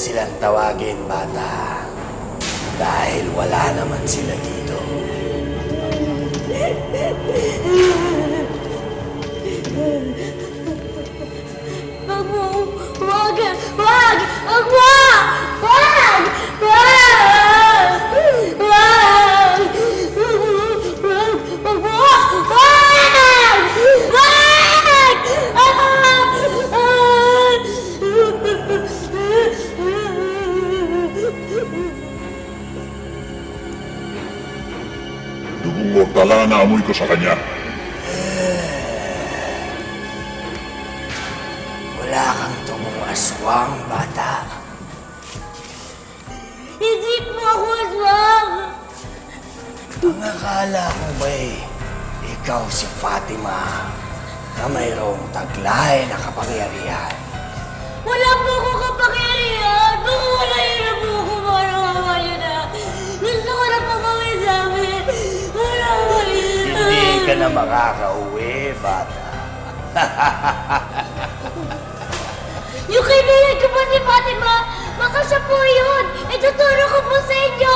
silang tawagin, bata. Dahil wala naman sila dito. Wag mo! Wag! Wag! Dugong mortala na amoy ko sa kanya. Wala kang tumong aswang, bata. Hindi po ako aswang! Ang akala ko ba'y ikaw si Fatima na mayroong taglay na kapangyarihan. Na makakauwi, bata. Yung kaibigan ko po si Fatima, baka siya po yun! Ituturo ko po sa inyo!